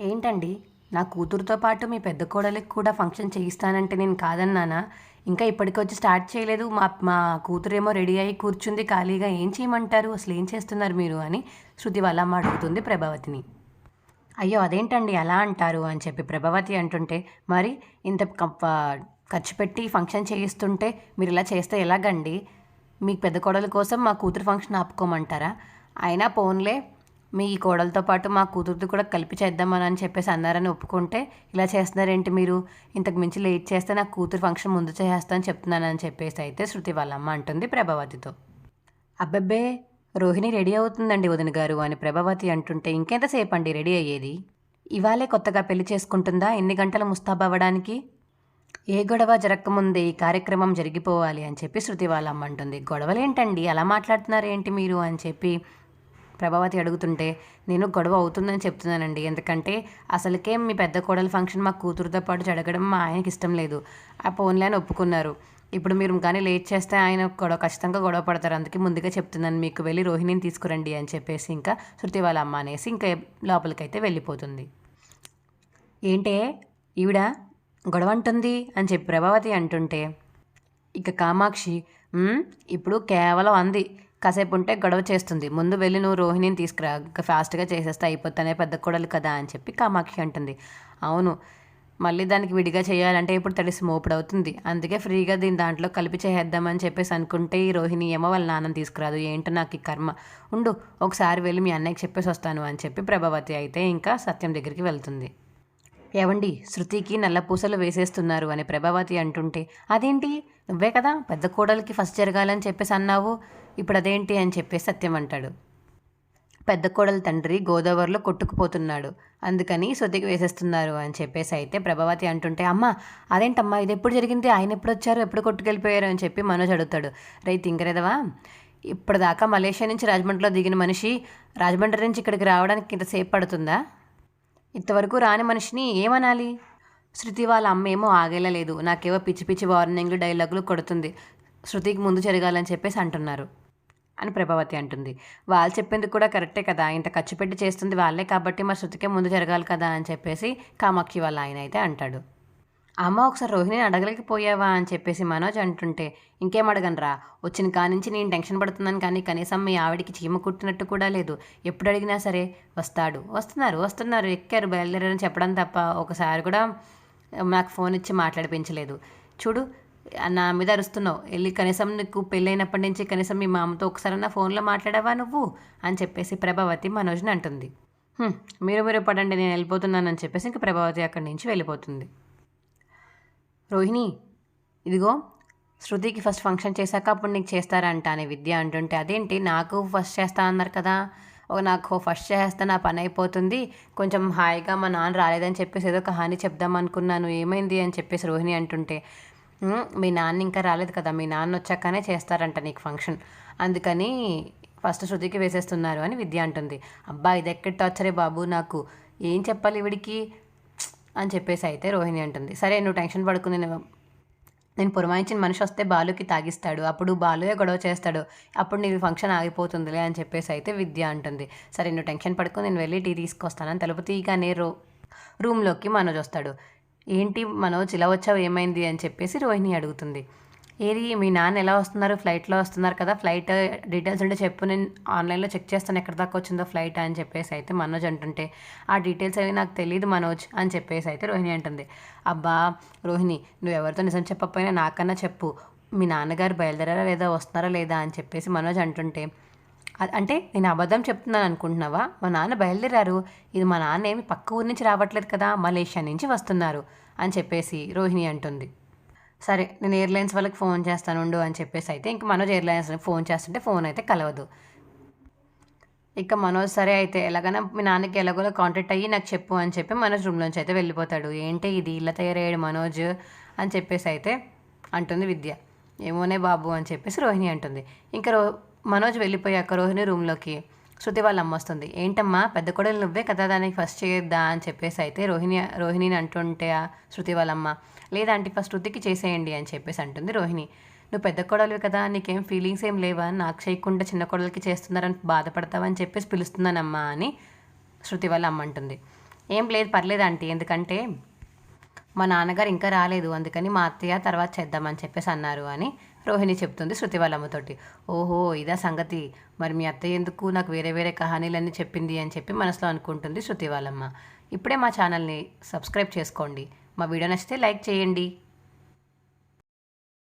ఏంటండి? నా కూతురుతో పాటు మీ పెద్ద కోడలికి కూడా ఫంక్షన్ చేయిస్తానంటే నేను కాదన్నానా ఇంకా ఇప్పటికొచ్చి స్టార్ట్ చేయలేదు. మా మా కూతురేమో రెడీ అయ్యి కూర్చుంది ఖాళీగా. ఏం చేయమంటారు? అసలు ఏం చేస్తున్నారు మీరు అని శృతి వాళ్ళ అడుగుతుంది ప్రభావతిని. అయ్యో అదేంటండి అలా అంటారు అని చెప్పి ప్రభావతి అంటుంటే మరి ఇంత కప్ప- ఖర్చు పెట్టి ఫంక్షన్ చేయిస్తుంటే మీరు ఇలా చేస్తే ఎలాగండి? మీ పెద్ద కోడల కోసం మా కూతురు ఫంక్షన్ ఆపుకోమంటారా? అయినా పోన్లే. మీ కోడలతో పాటు మా కూతురుతో కూడా కలిపి చేద్దామని అని చెప్పేసి అన్నారని ఒప్పుకుంటే ఇలా చేస్తున్నారేంటి మీరు? ఇంతకు మించి లేట్ చేస్తే నా కూతురు ఫంక్షన్ ముందు చేస్తానని అని చెప్పేసి అయితే శృతి వాళ్ళమ్మ అంటుంది ప్రభావతితో. అబ్బబ్బే రోహిణి రెడీ అవుతుందండి వదిన గారు అని ప్రభావతి అంటుంటే ఇంకెంతసేపు అండి రెడీ అయ్యేది? ఇవాళే కొత్తగా పెళ్ళి చేసుకుంటుందా? ఎన్ని గంటలు ముస్తాబవ్వడానికి ఏ గొడవ జరగకముందే ఈ కార్యక్రమం జరిగిపోవాలి అని చెప్పి శృతి వాళ్ళమ్మ అంటుంది. గొడవలేంటండి? అలా మాట్లాడుతున్నారు ఏంటి మీరు? అని చెప్పి ప్రభావతి అడుగుతుంటే నేను గొడవ అవుతుందని చెప్తున్నానండి. ఎందుకంటే అసలుకే మీ పెద్ద కోడల ఫంక్షన్ మా కూతురుతో పాటు జరగడం మా ఆయనకి ఇష్టం లేదు. ఆ ఫోన్లే అని ఒప్పుకున్నారు. ఇప్పుడు మీరు కానీ లేట్ చేస్తే ఆయన గొడవ ఖచ్చితంగా గొడవ పడతారు. అందుకే ముందుగా చెప్తున్నాను. మీకు వెళ్ళి రోహిణిని తీసుకురండి అని చెప్పేసి ఇంకా శృతి వాళ్ళ అమ్మ అనేసి ఇంకా లోపలికైతే వెళ్ళిపోతుంది. ఏంటే ఈవిడ గొడవ అంటుంది అని చెప్పి ప్రభావతి అంటుంటే ఇక కామాక్షి ఇప్పుడు కేవలం అంది. కాసేపు ఉంటే గొడవ చేస్తుంది. ముందు వెళ్ళి నువ్వు రోహిణిని తీసుకురా. ఇంకా ఫాస్ట్గా చేసేస్తే అయిపోతానే పెద్ద కూడలు కదా అని చెప్పి కామాక్షి అంటుంది. అవును. మళ్ళీ దానికి విడిగా చేయాలంటే ఇప్పుడు తడిసి మోపుడు అవుతుంది. అందుకే ఫ్రీగా దీని దాంట్లో కలిపి చేసేద్దామని చెప్పేసి అనుకుంటే ఈ రోహిణి ఏమో వాళ్ళ నాన్నని తీసుకురాదు. ఏంటో నాకు ఈ కర్మ. ఉండు ఒకసారి వెళ్ళి మీ అన్నయ్యకి చెప్పేసి వస్తాను అని చెప్పి ప్రభావతి అయితే ఇంకా సత్యం దగ్గరికి వెళ్తుంది. ఏవండి శృతికి నల్ల పూసలు వేసేస్తున్నారు అని ప్రభావతి అంటుంటే అదేంటి? నువ్వే కదా పెద్ద కోడలికి ఫస్ట్ జరగాలని చెప్పేసి అన్నావు. ఇప్పుడు అదేంటి అని చెప్పేసి సత్యం అంటాడు. పెద్ద కోడల తండ్రి గోదావరిలో కొట్టుకుపోతున్నాడు. అందుకని శృతికి వేసేస్తున్నారు అని చెప్పేసి అయితే ప్రభావతి అంటుంటే అమ్మ అదేంటమ్మా? ఇది ఎప్పుడు జరిగింది? ఆయన ఎప్పుడు వచ్చారు? ఎప్పుడు కొట్టుకెళ్ళిపోయారు? అని చెప్పి మనోజ్ అడుగుతాడు. రైతు తింకరేదవా ఇప్పటిదాకా మలేషియా నుంచి రాజమండ్రిలో దిగిన మనిషి రాజమండ్రి నుంచి ఇక్కడికి రావడానికి ఇంతసేపు పడుతుందా? ఇంతవరకు రాని మనిషిని ఏమనాలి? శృతి వాళ్ళ అమ్మ ఏమో ఆగేలా లేదు. నాకేవో పిచ్చి పిచ్చి వార్నింగ్లు డైలాగులు కొడుతుంది. శృతికి ముందు జరగాలని చెప్పేసి అంటున్నారు. అని ప్రభావతి అంటుంది. వాళ్ళు చెప్పింది కూడా కరెక్టే కదా. ఇంత ఖర్చు పెట్టి చేస్తుంది వాళ్ళే కాబట్టి మా శృతికే ముందు జరగాలి కదా అని చెప్పేసి కామాక్షి వాళ్ళ ఆయన అయితే అంటాడు. అమ్మ ఒకసారి రోహిణిని అడగలేకపోయావా? అని చెప్పేసి మనోజ్ అంటుంటే ఇంకేం అడగనరా? వచ్చిన కానించి నేను టెన్షన్ పడుతున్నాను కానీ కనీసం మీ ఆవిడికి చీమ కుట్టినట్టు కూడా లేదు. ఎప్పుడు అడిగినా సరే వస్తాడు. వస్తున్నారు వస్తున్నారు. ఎక్కారు బయలుదేరారని చెప్పడం తప్ప ఒకసారి కూడా నాకు ఫోన్ ఇచ్చి మాట్లాడిపించలేదు. చూడు నా మీద అరుస్తున్నావు. వెళ్ళి కనీసం నీకు పెళ్ళైనప్పటి నుంచి కనీసం మీ మామతో ఒకసారి ఫోన్లో మాట్లాడావా నువ్వు? అని చెప్పేసి ప్రభావతి మనోజ్ని అంటుంది. మీరు మీరు పడండి నేను వెళ్ళిపోతున్నానని చెప్పేసి ఇంక ప్రభావతి అక్కడి నుంచి వెళ్ళిపోతుంది. రోహిణి ఇదిగో శృతికి ఫస్ట్ ఫంక్షన్ చేశాక అప్పుడు నీకు చేస్తారంట అని విద్య అంటుంటే అదేంటి నాకు ఫస్ట్ చేస్తా అన్నారు కదా. ఓ నాకు ఫస్ట్ చేస్తే నా పని అయిపోతుంది. కొంచెం హాయిగా మా నాన్న రాలేదని చెప్పేసి ఏదో ఒక హాని చెప్దాం అనుకున్నాను. ఏమైంది? అని చెప్పేసి రోహిణి అంటుంటే మీ నాన్న ఇంకా రాలేదు కదా మీ నాన్న వచ్చాకనే చేస్తారంట నీకు ఫంక్షన్. అందుకని ఫస్ట్ శృతికి వేసేస్తున్నారు అని విద్య అంటుంది. అబ్బా ఇది ఎక్కడ టార్చరే బాబు నాకు. ఏం చెప్పాలి ఇవిడికి అని చెప్పేసి అయితే రోహిణి అంటుంది. సరే నువ్వు టెన్షన్ పడుకుని నేను నేను పురమాయించిన మనిషి వస్తే బాలుకి తాగిస్తాడు. అప్పుడు బాలుయే గొడవ చేస్తాడు. అప్పుడు నీ ఫంక్షన్ ఆగిపోతుందిలే అని చెప్పేసి అయితే విద్య అంటుంది. సరే నువ్వు టెన్షన్ పడుకుని నేను వెళ్ళి టీ తీసుకొస్తానని తలుపు తీయగానే రో రూమ్లోకి మనోజ్ వస్తాడు. ఏంటి మనోజ్ ఇలా వచ్చావు ఏమైంది అని చెప్పేసి రోహిణి అడుగుతుంది. ఏది మీ నాన్న ఎలా వస్తున్నారు? ఫ్లైట్లో వస్తున్నారు కదా ఫ్లైట్ డీటెయిల్స్ ఉంటే చెప్పు నేను ఆన్లైన్లో చెక్ చేస్తాను ఎక్కడి దాకా వచ్చిందో ఫ్లైట్ అని చెప్పేసి అయితే మనోజ్ అంటుంటే ఆ డీటెయిల్స్ అవి నాకు తెలియదు మనోజ్ అని చెప్పేసి అయితే రోహిణి అంటుంది. అబ్బా రోహిణి నువ్వు ఎవరితో నిజం చెప్పకపోయినా నాకన్నా చెప్పు మీ నాన్నగారు బయలుదేరారా లేదా వస్తున్నారా లేదా అని చెప్పేసి మనోజ్ అంటుంటే అంటే నేను అబద్ధం చెప్తున్నాను అనుకుంటున్నావా? మా నాన్న బయలుదేరారు. ఇది మా నాన్న ఏమి పక్క ఊరి నుంచి రావట్లేదు కదా మలేషియా నుంచి వస్తున్నారు అని చెప్పేసి రోహిణి అంటుంది. సరే నేను ఎయిర్లైన్స్ వాళ్ళకి ఫోన్ చేస్తాను ఉండు అని చెప్పేసి అయితే ఇంక మనోజ్ ఎయిర్లైన్స్ ఫోన్ చేస్తుంటే ఫోన్ అయితే కలవదు. ఇక మనోజ్ సరే అయితే ఎలాగైనా మీ నాన్నకి ఎలాగోలా కాంటాక్ట్ అయ్యి నాకు చెప్పు అని చెప్పి మనోజ్ రూమ్లోంచి అయితే వెళ్ళిపోతాడు. ఏంటి ఇది? ఇలా తయారయ్యాడు మనోజ్ అని చెప్పేసి అయితే అంటుంది విద్య. ఏమోనే బాబు అని చెప్పేసి రోహిణి అంటుంది. ఇంకా రో మనోజ్ వెళ్ళిపోయాక రోహిణి రూమ్లోకి శృతి వాళ్ళ అమ్మ వస్తుంది. ఏంటమ్మా పెద్ద కొడలు నువ్వే కదా దానికి ఫస్ట్ చేయొద్దా? అని చెప్పేసి అయితే రోహిణి రోహిణిని అంటుంటే ఆ శృతి వాళ్ళమ్మ లేదంటే ఫస్ట్ శృతికి చేసేయండి అని చెప్పేసి అంటుంది రోహిణి. నువ్వు పెద్ద కొడలు కదా నీకేం ఫీలింగ్స్ ఏం లేవా? నాకు చేయకుండా చిన్న కొడలకి చేస్తున్నారని బాధపడతావని చెప్పేసి పిలుస్తున్నానమ్మా అని శృతి వాళ్ళ అమ్మ అంటుంది. ఏం లేదు పర్లేదు ఆంటీ ఎందుకంటే మా నాన్నగారు ఇంకా రాలేదు అందుకని మా అత్తయ్య తర్వాత చేద్దామని చెప్పేసి అన్నారు అని రోహిణి చెప్తుంది శృతి వాళ్ళమ్మతోటి. ఓహో ఇదా సంగతి. మరి మీ అత్తయ్య ఎందుకు నాకు వేరే వేరే కహానీలన్నీ చెప్పింది అని చెప్పి మనసులో అనుకుంటుంది శృతి వాళ్ళమ్మ. ఇప్పుడే మా ఛానల్ని సబ్స్క్రైబ్ చేసుకోండి. మా వీడియో నచ్చితే లైక్ చేయండి.